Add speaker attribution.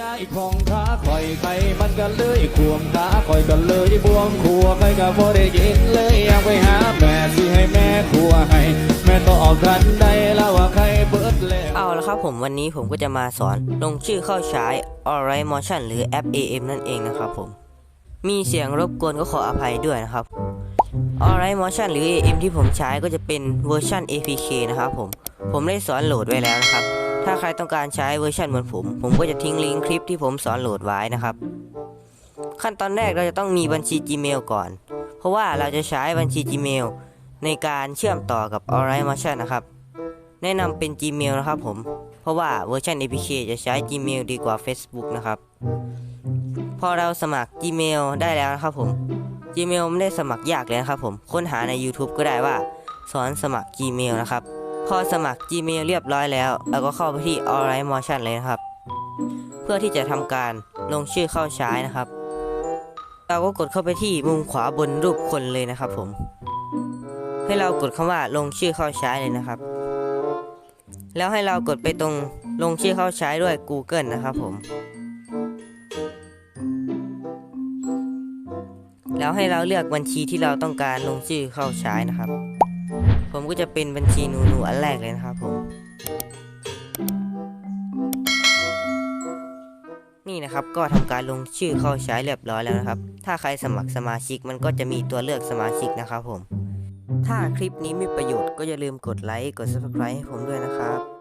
Speaker 1: ยายของขาคอยใครมันก็เลยขวมขาคอยก็เลยบวมขัวใครก็บ่ได้ยินเลยอยากไปหาแม่สิให้แม่ขัวให้แม่ตอบทันได้แล้วว่าใครเบิดแล้ว
Speaker 2: เอาละครับผมวันนี้ผมก็จะมาสอนลงชื่อเข้าใช้ Alright Motion หรือแอป AM นั่นเองนะครับผม มีเสียงรบกวนก็ขออภัยด้วยนะครับ Alright Motion หรือ AM ที่ผมใช้ก็จะเป็นเวอร์ชัน APK นะครับผม ผมได้สอนโหลดไว้แล้วนะครับ ถ้าใครต้องการใช้เวอร์ชันเหมือนผม ผมก็จะทิ้งลิงก์คลิปที่ผมสอนโหลดไว้นะครับ ขั้นตอนแรกเราจะต้องมีบัญชี Gmail ก่อน เพราะว่าเราจะใช้บัญชี Gmail ในการเชื่อมต่อกับ Alright Motion นะครับ แนะนำเป็น Gmail นะครับผม เพราะว่าเวอร์ชัน APK จะใช้ Gmail ดีกว่า Facebook นะครับ พอเราสมัคร Gmail ได้แล้วนะครับผม Gmail ไม่ได้สมัครยากเลยนะครับผม ค้นหาใน YouTube ก็ได้ว่าสอนสมัคร Gmail นะครับ พอสมัคร Gmail เรียบร้อยแล้วเราก็เข้าไปที่ Alright Motion เลยนะครับ เพื่อที่จะทำการลงชื่อเข้าใช้นะครับ เราก็กดเข้าไปที่มุมขวาบนรูปคนเลยนะครับผม ให้เรากดคำว่าลงชื่อเข้าใช้เลยนะครับ แล้วให้เรากดไปตรงลงชื่อเข้าใช้ด้วย Google นะครับผม แล้วให้เราเลือกบัญชีที่เราต้องการลงชื่อเข้าใช้นะครับ ผมก็จะเป็นบัญชีหนูหนูอันแรกเลยนะครับผม นี่นะครับก็ทำการลงชื่อเข้าใช้เรียบร้อยแล้วนะครับ ถ้าใครสมัครสมาชิกมันก็จะมีตัวเลือกสมาชิกนะครับผม ถ้าคลิปนี้มีประโยชน์ก็อย่าลืมกดไลค์กด subscribe ให้ผมด้วยนะครับ